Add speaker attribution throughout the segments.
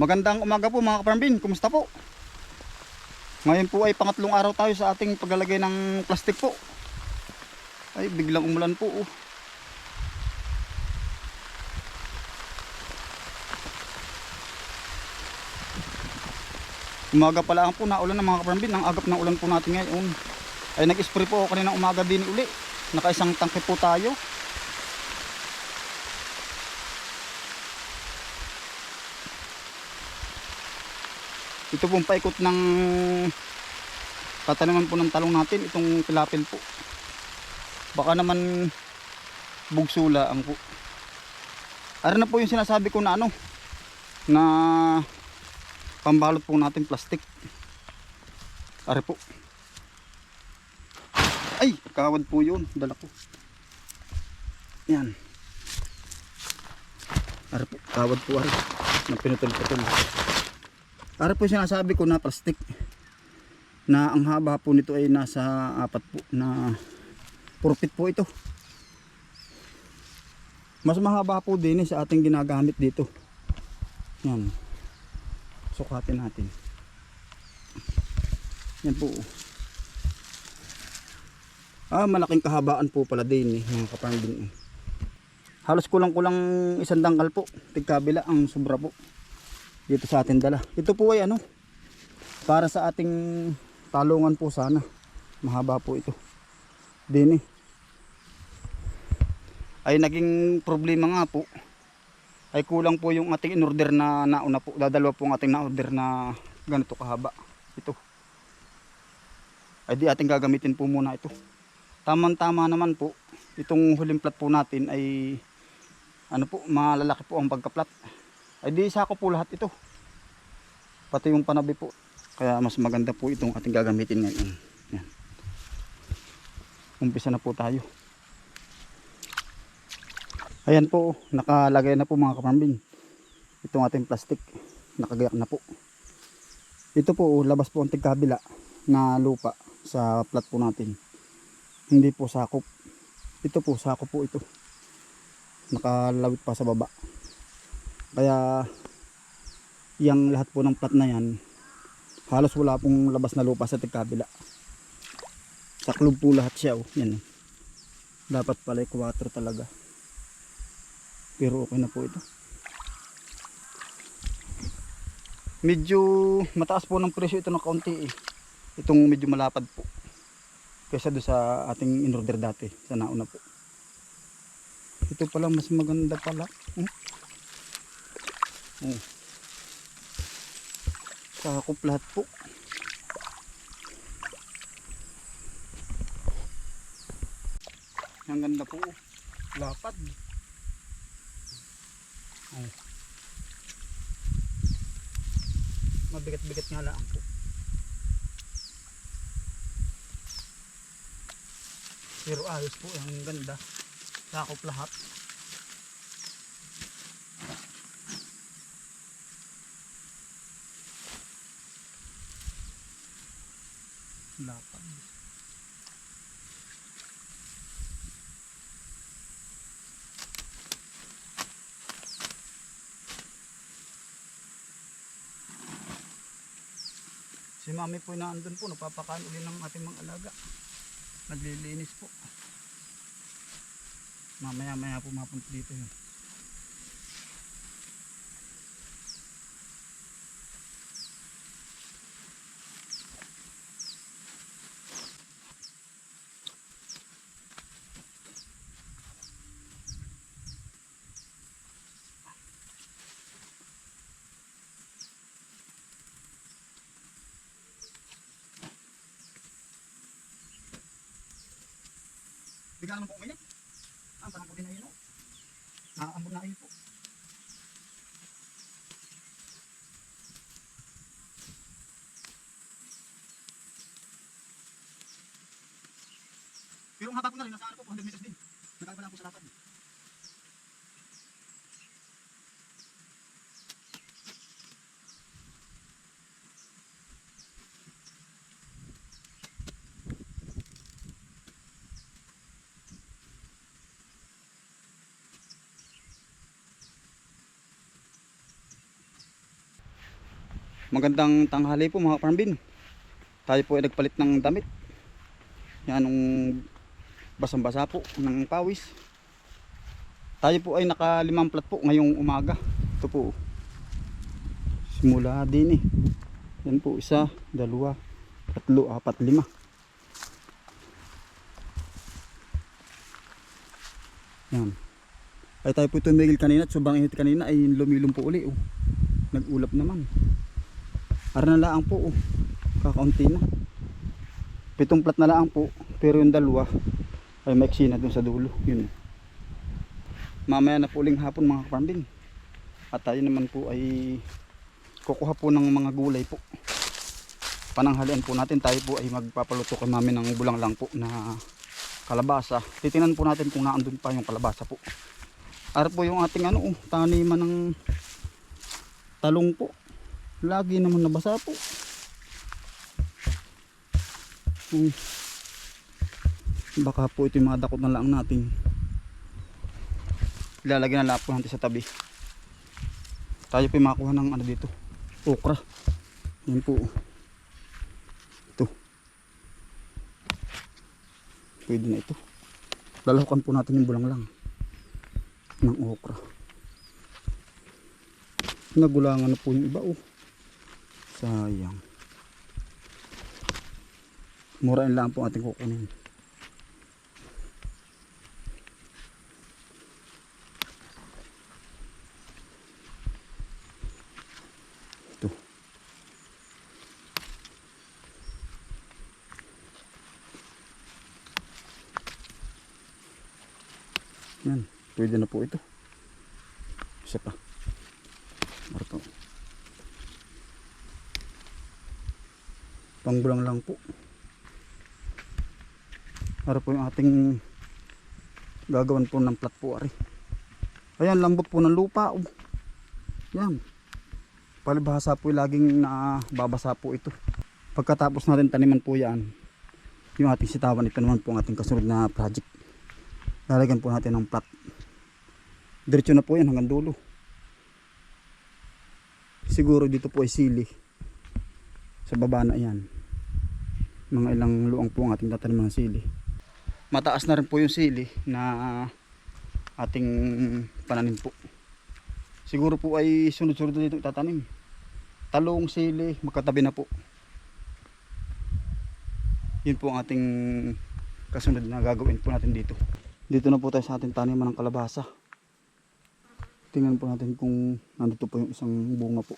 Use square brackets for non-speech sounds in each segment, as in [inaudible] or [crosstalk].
Speaker 1: Magandang umaga po mga kaparambin. Kumusta po? Ngayon po ay pangatlong araw tayo sa ating paglalagay ng plastic po. Ay biglang umulan po. Oh. Umaga pa lang po na ulan ng mga kaparambin. Ang agap ng ulan po natin ngayon. Ay nag-spray po ako kanina umaga din uli. Nakaisang tangke po tayo. Ito pong paikot ng tataniman po ng talong natin. Itong pilapil po. Baka naman bugsula ang po. Ara na po yung sinasabi ko na ano na pambalot po natin plastic. Are po. Ay, kawad po yun. Dala ko. Yan. Are po, kawad po are. Na pinutol-putol. Are po sinasabi ko na plastic. Na ang haba po nito ay nasa apat po na purpit po ito. Mas mahaba po din eh sa ating ginagamit dito. Yan. Sukatin natin. Yan po. Ah, malaking kahabaan po pala din eh, mga kapambin. eh. Halos kulang-kulang isang dangkal po. Tigkabila ang sobra po. Dito sa ating dala. Ito po ay ano, para sa ating talungan po sana. Mahaba po ito. Din eh. Ay naging problema nga po. Ay kulang po yung ating in-order na nauna po. Dadalawa po ang ating na-order na ganito kahaba. Ito. Ay di ating gagamitin po muna ito. Tamang-tama naman po. Itong huling plat po natin ay ano po, malalaki po ang pagka-plat. Ay di sako po lahat ito. Pati yung panabi po. Kaya mas maganda po itong ating gagamitin ngayon. Yan. Umpisa na po tayo. Ayan po, nakalagay na po mga kapambing. Itong ating plastic. Nakagayak na po. Ito po, labas po ang tigkabila na lupa sa plat po natin. Hindi po sakop. Ito po, sakop po ito. Nakalawit pa sa baba. Kaya, yung lahat po ng plat na yan, halos wala pong labas na lupa sa tigkabila. Sa club po lahat siya. Oh. Yan. Dapat pala 4 talaga. Pero okay na po ito. Medyo mataas po ng presyo ito ng kaunti eh. Itong medyo malapad po. Kaysa doon sa ating in-order dati. Sa nauna po. Ito pala mas maganda pala. Hmm? Oh. Sakop lahat po. Ang ganda po. oh. Lapad. Oh. Mabigat-bigat nga lang po. Pero ayos po, ang ganda. Sakop lahat. Lapad. Si mami po na andun po, napapakain uli ng ating mga alaga. Naglilinis po. Mamaya maya po mapunta dito yun. lang, nasa ano po, 100 meters din. Nakaiba lang po sa lapad. Magandang tanghali po mga parambin. Tayo po ay nagpalit ng damit. Yan ang basang-basa po ng pawis. Tayo po ay nakalimang plat po ngayong umaga. Ito po. Simula din eh. Yan po isa, dalawa, tatlo, apat, lima. Yan. Ay tayo po tumigil kanina at sobrang init kanina ay lumilom po uli. Oh. Nag-ulap naman. Ara na laang po. Oh. Kakaunti na. Pitong plat na laang po. Pero yung dalawa ay maiksi na dun sa dulo. Yun. Mamaya na po uling hapon mga kaparambin. At tayo naman po ay kukuha po ng mga gulay po. Pananghalian po natin tayo po ay magpapaluto kay mami ng bulang lang po na kalabasa. Titinan po natin kung naandun pa yung kalabasa po. Ara po yung ating ano, oh, taniman ng talong po. Lagi naman nabasa po. Hmm. Baka po ito yung mga dakot na lang natin. Ilalagay na lang po natin sa tabi. Tayo po yung makakuha ng ano dito. Okra. Yan po. Ito. Pwede na ito. Lalahukan po natin yung bulang lang ng okra. Nagulangan na po yung iba oh. Sayang. Murain lang po ating kukunin. Ito. Yan. Pwede na po ito. Isa pa. Ano to? Pangbulang lang po. Para po yung ating gagawan po ng plat po ari. Ayan, lambot po ng lupa. Oh. Yan. Palibhasa po yung laging nababasa po ito. Pagkatapos natin taniman po yan, yung ating sitawan, ito naman po ang ating kasunod na project. Lalagyan po natin ng plat. Diretso na po yan hanggang dulo. Siguro dito po ay sili. Sa baba na yan. Mga ilang luang po ang ating tataniman ng sili. Mataas na rin po yung sili na ating pananim po. Siguro po ay sunod-sunod dito itatanim. Talong, sili, magkatabi na po. Yun po ang ating kasunod na gagawin po natin dito. Dito na po tayo sa ating taniman ng kalabasa. Tingnan po natin kung nandito po yung isang bunga po.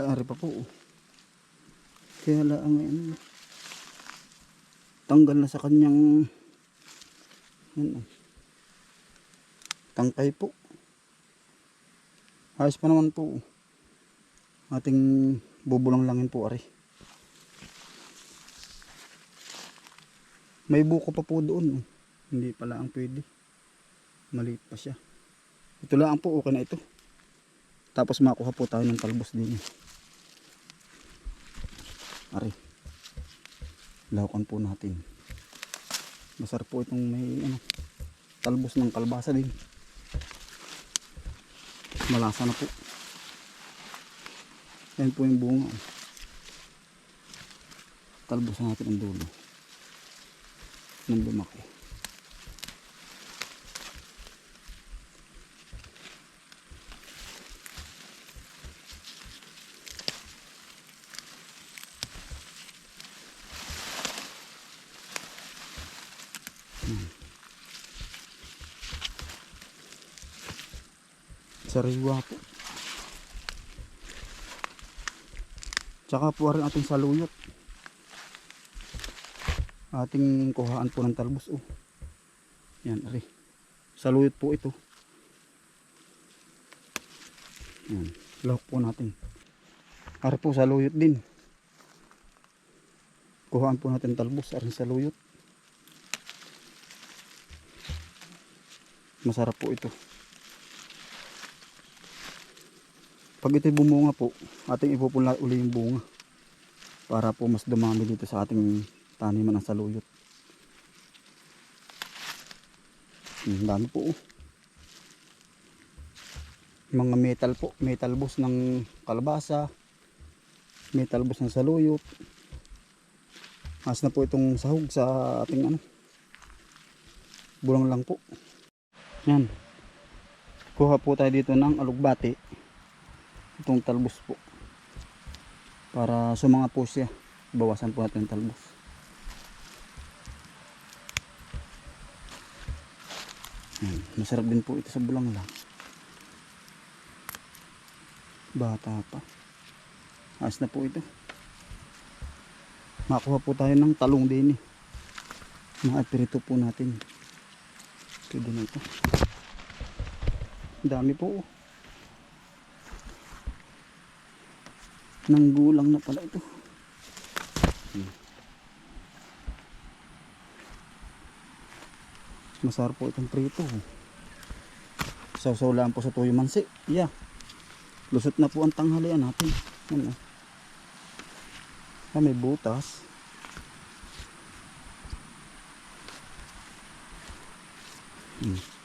Speaker 1: Ay, ari pa po. oh. Kaya lang ano, tanggal na sa kanyang yan, tangkay po. Ayos pa naman po. oh. Ating bubulang langin po ari. May buko pa po doon. oh. Hindi pala ang pwede. Maliit pa siya. Ito lang po, okay na ito. Tapos makuha po tayo ng talbos din. Ari. Lahukan po natin. Masarap po itong may ano, talbos ng kalbasa din. Malasa na po. Yan po yung bunga. Talbos natin ang dulo. Nang lumaki. Sariwa po. Tsaka po rin ating saluyot. Ating kuhaan po ng talbos. Oh. Yan, ari. Saluyot po ito. Yan. Lahok po natin. Ari po saluyot din. Kuhaan po natin talbos. Ari saluyot. Masarap po ito. Pag ito'y bumunga po, ating ipupula uli yung bunga. Para po mas dumami dito sa ating taniman ng saluyot. Ang dami po. oh. Mga metal po, metal bus ng kalabasa, May talbos ng saluyot. As na po itong sahog sa ating ano. Bulang lang po. Yan. Kuha po tayo dito ng alugbati. Itong talbos po. Para sumanga po siya. Bawasan po natin yung talbos. Yan. Masarap din po ito sa bulang lang. Bata pa. Ayos na po ito. Makuha po tayo ng talong din eh. Mga pirito po natin. Pwede na ito. Ang Dami po. oh. Nanggulang na pala ito. Hmm. Masarap po itong prito. Sausaw lang po sa tuyo mansi. Yeah. Lusot na po ang tanghalian natin. Yan oh. Ah, may butas. Hmm.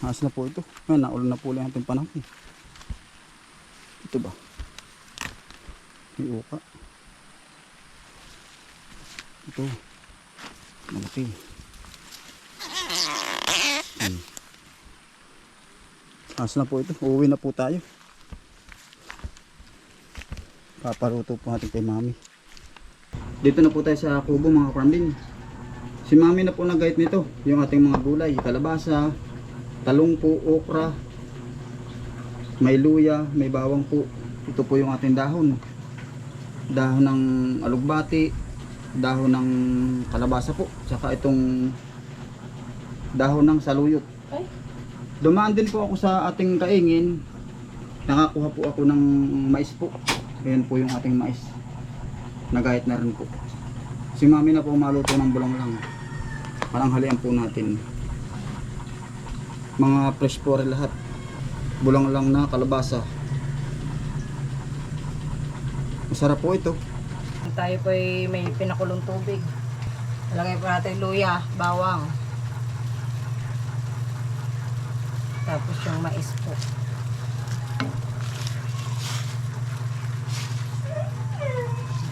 Speaker 1: Ayos na po ito. Ay, naulan na po lang ating panahon. Ito ba? May uka. Ito. Malaki. Hmm. Ayos na po ito. Uuwi na po tayo. Paparuto po natin kay mami. Dito na po tayo sa kubo mga farmbin. Si mami na po nag-guide nito. Yung ating mga gulay. Kalabasa, talong po, okra, may luya, may bawang po. Ito po yung ating dahon. Dahon ng alugbati, dahon ng kalabasa po, saka itong dahon ng saluyot. Dumaan din po ako sa ating kaingin. Nakakuha po ako ng mais po. Ayan po yung ating mais. Nagayat na rin po. Si mami na po maluto ng bulong lang. Parang halian po natin mga fresh po rin lahat bulang lang na kalabasa masarap po ito
Speaker 2: Tayo po ay may pinakulong tubig. Lagay po natin luya, bawang. Tapos yung mais po.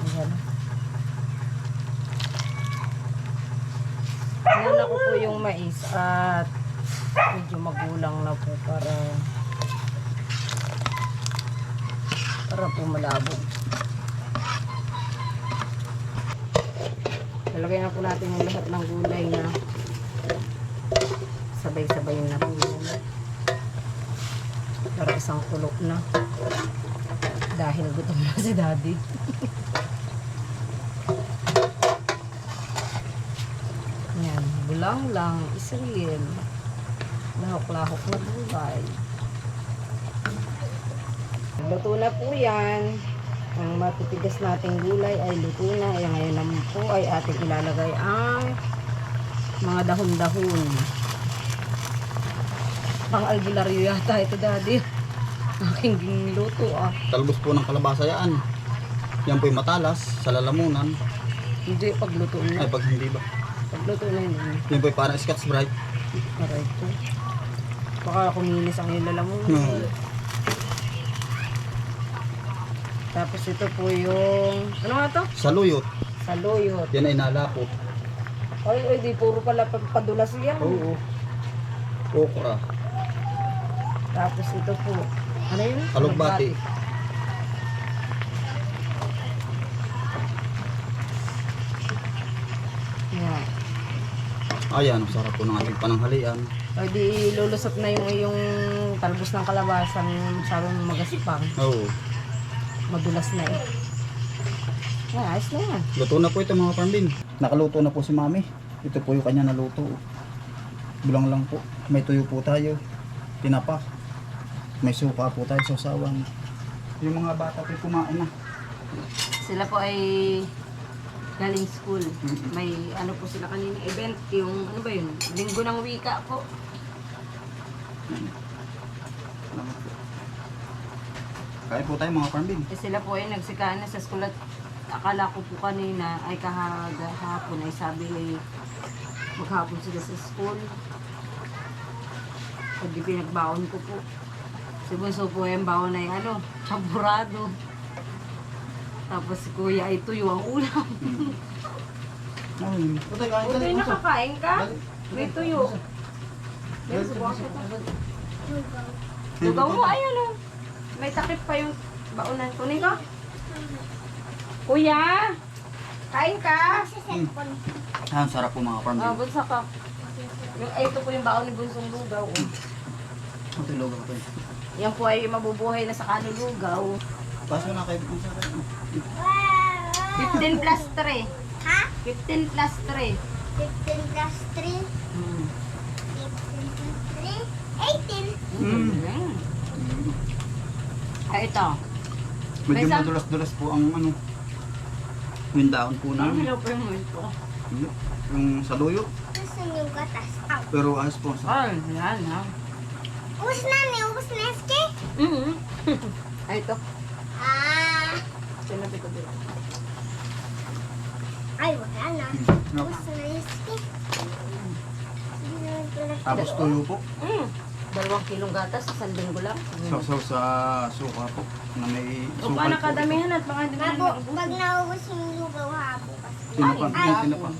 Speaker 2: Ayan. Inala ko po yung mais at medyo magulang na po para para po malabo. Lalagay na po natin yung lahat ng gulay na sabay-sabay na po. Para isang kulok na. Dahil gutom na si daddy. [laughs] yan, bulang lang, israel. Lahok-lahok na gulay. Luto na po yan. Ang matitigas nating gulay ay luto na. Ayan, ngayon naman po ay ating ilalagay ang mga dahon-dahon. Pang albularyo yata ito daddy. Aking luto ah.
Speaker 1: talbos po ng kalabasa yan yan po yung matalas sa lalamunan
Speaker 2: Hindi, pagluto na.
Speaker 1: ay pag hindi ba
Speaker 2: Pagluto na yun.
Speaker 1: yan po yung parang scotch brite
Speaker 2: ko. Baka kuminis ang ilalamunan.
Speaker 1: Hmm.
Speaker 2: Tapos ito po yung, ano nga to?
Speaker 1: saluyot
Speaker 2: Saluyot.
Speaker 1: yan ay nalapot
Speaker 2: Ay, ay, di puro pala pa- padulas yan.
Speaker 1: oo okra
Speaker 2: Tapos ito po. Ano yun?
Speaker 1: Alugbati.
Speaker 2: Yan.
Speaker 1: Ayan ang sarap po ng ating pananghalian.
Speaker 2: O di lulusot na yung yung talbos ng kalabasan masyadong magaspang.
Speaker 1: oo.
Speaker 2: Madulas na eh. Yan, ayos na yan.
Speaker 1: luto na po ito mga farmbin nakaluto na po si mami. Ito po yung kanya naluto. Bulang lang po. May tuyo po tayo. Tinapa. May suka po tayo sa sawan yung mga bata po kumain na.
Speaker 2: Sila po ay galing school. May ano po sila kanina event, yung ano ba yun? Linggo ng wika po.
Speaker 1: Kain po tayo mga farmbin
Speaker 2: Eh, sila po ay nagsikaan na sa school at akala ko po kanina ay kahapon ay sabi ay maghapon sila sa school. Pag di pinagbaon ko po. Si Bunso po bawa na yung ano, [laughs] chaburado. Tapos si Kuya ay tuyo ang ulam.
Speaker 1: Ay, Utay, kain ka
Speaker 2: Utoy,
Speaker 1: din.
Speaker 2: nakakain ka? May tuyo. Yan, subukan kita. Lugaw mo, ayun o. May takip pa yung baunan. Kunin ko. Kuya! Kain ka?
Speaker 1: Ah, ang sarap po mga
Speaker 2: Ah,
Speaker 1: farming.
Speaker 2: bunsa ka. Yung, ay, ito po yung baon ni Bunsong Lugaw. oh.
Speaker 1: Utay, logo ko tayo.
Speaker 2: Yan po ay mabubuhay na sa kanulugaw.
Speaker 1: Paso na kayo. Ang sarap.
Speaker 2: 15 plus 3.
Speaker 3: Ha?
Speaker 2: 15 plus 3.
Speaker 3: 15 plus 3,
Speaker 2: Hmm.
Speaker 3: 15 plus 3, 18.
Speaker 1: Mm.
Speaker 2: Mm. Ay, ito.
Speaker 1: Medyo
Speaker 2: May
Speaker 1: madulas-dulas po ang ano. Yung daon po
Speaker 2: Ang
Speaker 1: namin.
Speaker 2: hilaw pa yung ito.
Speaker 1: Yung saluyo.
Speaker 3: Gusto niyo gatas? Aw.
Speaker 1: Pero ayos po. Sa
Speaker 2: Ay, yan ha.
Speaker 3: Ubus na ni, ubus na eske.
Speaker 2: Mm [laughs] Ay, ito. Sinabi ko dito.
Speaker 3: Ay, wala na.
Speaker 1: No.
Speaker 3: Ubus na eske. Hindi naman pala.
Speaker 1: Tapos tuyo po.
Speaker 2: Mm. Dalawang kilong gatas, isang linggo lang.
Speaker 1: Sausaw sa suka po. Na may
Speaker 2: O
Speaker 1: sukal po.
Speaker 2: kadamihan at baka hindi na
Speaker 3: pag naubos yung lugaw habo kasi.
Speaker 1: Tinapa.
Speaker 2: Ay, ay.
Speaker 1: Tinapa.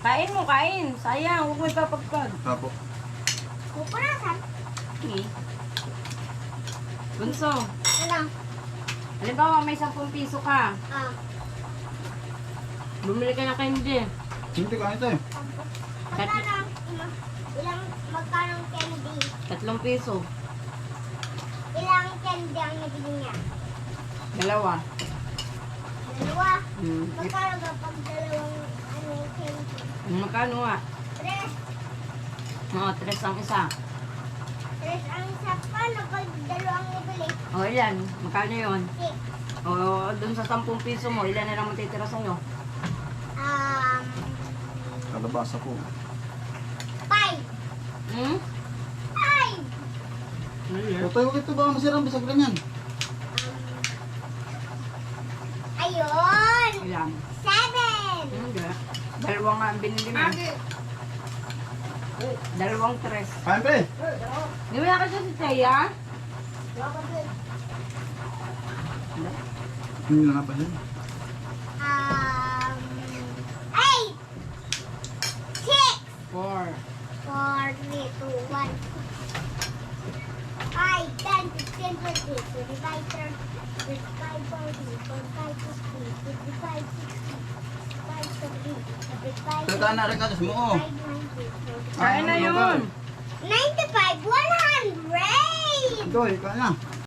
Speaker 2: Kain mo, kain. Sayang, huwag mo ipapagpag.
Speaker 1: Tapo.
Speaker 3: Kupurasan.
Speaker 2: Okay. Bunso,
Speaker 3: Ano?
Speaker 2: Halimbawa may 10 piso ka.
Speaker 3: Ah.
Speaker 2: Bumili ka na candy.
Speaker 1: Hindi ka tayo.
Speaker 3: Magkano? Ilang, ilang, magkano ang candy?
Speaker 2: 3 piso.
Speaker 3: Ilang candy ang nabili niya?
Speaker 2: Dalawa.
Speaker 3: Dalawa.
Speaker 2: Hmm.
Speaker 3: Magkano kapag dalawang ano candy?
Speaker 2: Magkano nga?
Speaker 3: Tres.
Speaker 2: Mga tres ang isa.
Speaker 3: Tres ang isa pa na pag dalawang nabili.
Speaker 2: O ilan? Magkano yun?
Speaker 3: Six.
Speaker 2: O dun sa 10 piso mo, ilan na lang matitira sa'yo?
Speaker 3: Um,
Speaker 1: Kalabasa po.
Speaker 3: five.
Speaker 2: Hmm?
Speaker 3: Five.
Speaker 1: O tayo, ito ba masirang bisag ganyan?
Speaker 3: Ayun.
Speaker 2: Ilan?
Speaker 3: Seven.
Speaker 2: Hindi. Dalawang nga ang binili mo. Dalawang tres.
Speaker 1: Pre.
Speaker 2: Di ba ka siya si Teya?
Speaker 1: Hindi na pa dyan.
Speaker 3: Um, eight. Six.
Speaker 2: Four.
Speaker 3: Four, three, two, one. Five, ten, fifteen, twenty, twenty-five, thirty, thirty-five, forty, forty-five, fifty, fifty-five, sixty, fifty-five, seventy, seventy-five,
Speaker 1: Teka na rin ka mo. oh.
Speaker 3: eighty-five, ninety, ninety-five,
Speaker 2: Kain na yun.
Speaker 3: Ninety-five, one hundred.
Speaker 1: Ito, ikaw na.